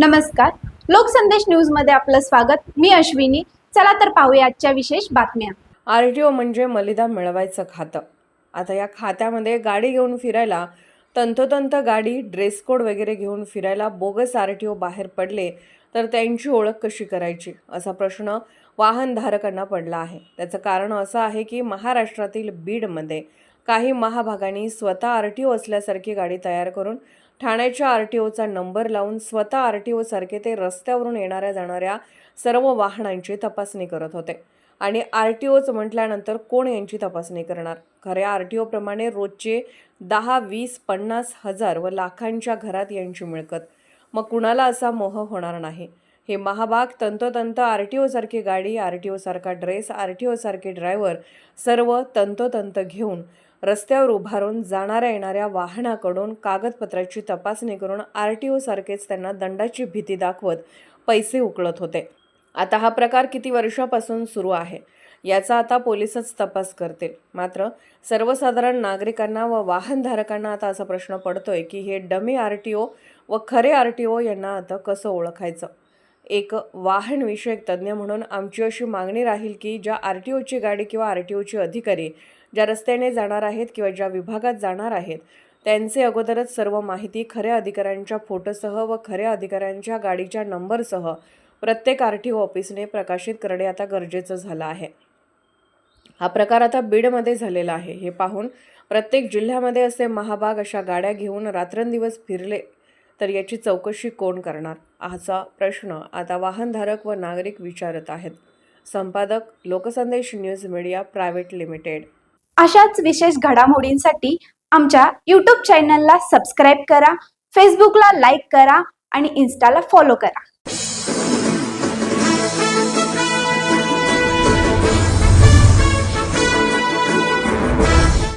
नमस्कार. लोकसंदेश न्यूजमध्ये आपलं स्वागत. मी अश्विनी. चला तर पाहूया आजच्या विशेष बातम्या. आर टी ओ म्हणजे मलिदा मिळवायचं खातं. आता या खात्यामध्ये गाडी घेऊन फिरायला तंतोतंत गाडी ड्रेस कोड वगैरे घेऊन फिरायला बोगस आर टी ओ बाहेर पडले तर त्यांची ओळख कशी करायची? असा प्रश्न वाहनधारकांना पडला आहे. त्याचं कारण असं आहे की महाराष्ट्रातील बीडमध्ये काही महाभागांनी स्वतः आर टी ओ असल्यासारखी गाडी तयार करून ठाण्याच्या आर टी ओचा नंबर लावून स्वतः आर टी ओसारखे ते रस्त्यावरून येणाऱ्या जाणाऱ्या सर्व वाहनांची तपासणी करत होते. आणि आर टी ओच म्हटल्यानंतर कोण यांची तपासणी करणार? खऱ्या आर टी ओप्रमाणे रोजचे दहा वीस पन्नास हजार व लाखांच्या घरात यांची मिळकत. मग कुणाला असा मोह होणार नाही? हे महाभाग तंतोतंत आर टी ओसारखी गाडी आर टी ओसारखा ड्रेस आर टी ओसारखे ड्रायव्हर सर्व तंतोतंत घेऊन रस्त्यावर उभारून जाणाऱ्या येणाऱ्या वाहनाकडून कागदपत्राची तपासणी करून आर टी ओसारखेच त्यांना दंडाची भीती दाखवत पैसे उकळत होते. आता हा प्रकार किती वर्षापासून सुरू आहे? याचा आता पोलिसच तपास करतील. मात्र सर्वसाधारण नागरिकांना व वाहनधारकांना आता असा प्रश्न पडतोय की हे डमी आर टी ओ व खरे आर टी ओ यांना आता कसं ओळखायचं? एक वाहनविषयक तज्ज्ञ म्हणून आमची अशी मागणी राहील की ज्या आर टी ओची गाडी किंवा आर टी ओची अधिकारी ज्या रस्त्याने जाणार आहेत किंवा ज्या विभागात जाणार आहेत त्यांचे अगोदरच सर्व माहिती खऱ्या अधिकाऱ्यांच्या फोटोसह व खऱ्या अधिकाऱ्यांच्या गाडीच्या नंबरसह प्रत्येक आर टी ओ ऑफिसने प्रकाशित करणे आता गरजेचं झालं आहे. हा प्रकार आता बीडमध्ये झालेला आहे. हे पाहून प्रत्येक जिल्ह्यामध्ये असे महाभाग अशा गाड्या घेऊन रात्रंदिवस फिरले तर याची चौकशी कोण करणार? असा प्रश्न आता वाहनधारक व नागरिक विचारत आहेत. संपादक Lokasandesh news media private limited. अशाच विशेष घडामोडींसाठी आमच्या यूट्यूब चॅनलला सबस्क्राईब करा फेसबुकला लाईक करा आणि इन्स्टाला फॉलो करा.